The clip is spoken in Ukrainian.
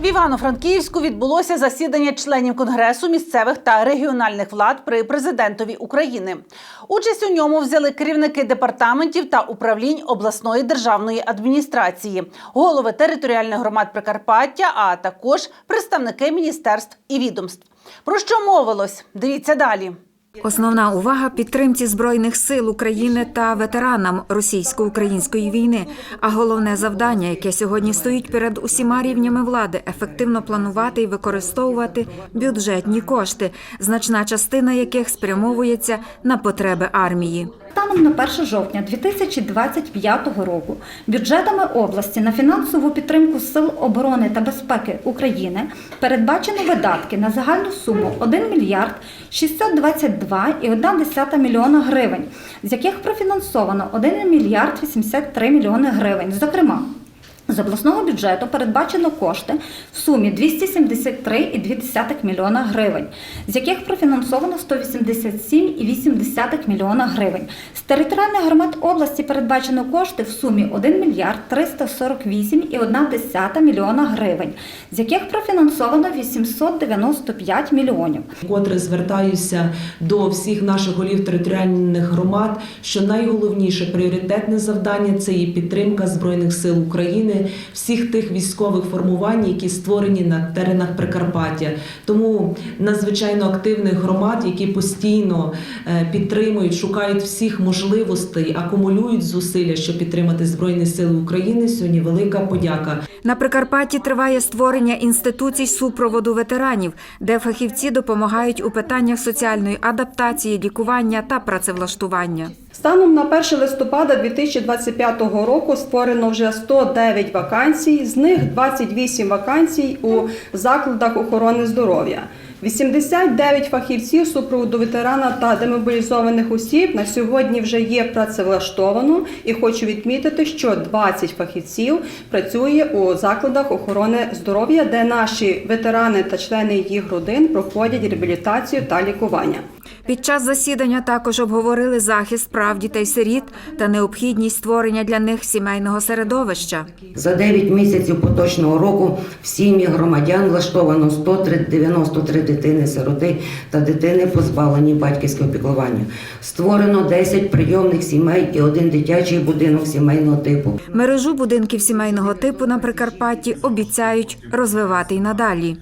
В Івано-Франківську відбулося засідання членів Конгресу місцевих та регіональних влад при президентові України. Участь у ньому взяли керівники департаментів та управлінь обласної державної адміністрації, голови територіальних громад Прикарпаття, а також представники міністерств і відомств. Про що мовилось? Дивіться далі. Основна увага підтримці збройних сил України та ветеранам російсько-української війни. А головне завдання, яке сьогодні стоїть перед усіма рівнями влади, ефективно планувати і використовувати бюджетні кошти, значна частина яких спрямовується на потреби армії. Станом на 1 жовтня 2025 року бюджетами області на фінансову підтримку Сил оборони та безпеки України передбачено видатки на загальну суму 1 мільярд 622,1 мільйона гривень, з яких профінансовано 1 мільярд 83 мільйони гривень. Зокрема, з обласного бюджету передбачено кошти в сумі 273,2 мільйона гривень, з яких профінансовано 187,8 мільйона гривень. З територіальних громад області передбачено кошти в сумі 1 мільярд 348,1 мільйона гривень, з яких профінансовано 895 мільйонів. Котре звертаюся до всіх наших голів територіальних громад, що найголовніше пріоритетне завдання це є підтримка збройних сил України, всіх тих військових формувань, які створені на теренах Прикарпаття. Тому надзвичайно активних громад, які постійно е, підтримують, шукають всіх можливостей, акумулюють зусилля, щоб підтримати збройні сили України. Сьогодні велика подяка. На Прикарпатті триває створення інституцій супроводу ветеранів, де фахівці допомагають у питаннях соціальної адаптації, лікування та працевлаштування. Станом на 1 листопада 2025 року створено вже 109 вакансій, з них 28 вакансій у закладах охорони здоров'я. 89 фахівців супроводу ветерана та демобілізованих осіб на сьогодні вже є працевлаштовано і хочу відмітити, що 20 фахівців працює у закладах охорони здоров'я, де наші ветерани та члени їх родин проходять реабілітацію та лікування. Під час засідання також обговорили захист прав дітей-сиріт та необхідність створення для них сімейного середовища. За 9 місяців поточного року в сім'ї громадян влаштовано 193 дитини-сироти та дитини, позбавлені батьківського піклування. Створено 10 прийомних сімей і один дитячий будинок сімейного типу. Мережу будинків сімейного типу на Прикарпатті обіцяють розвивати й надалі.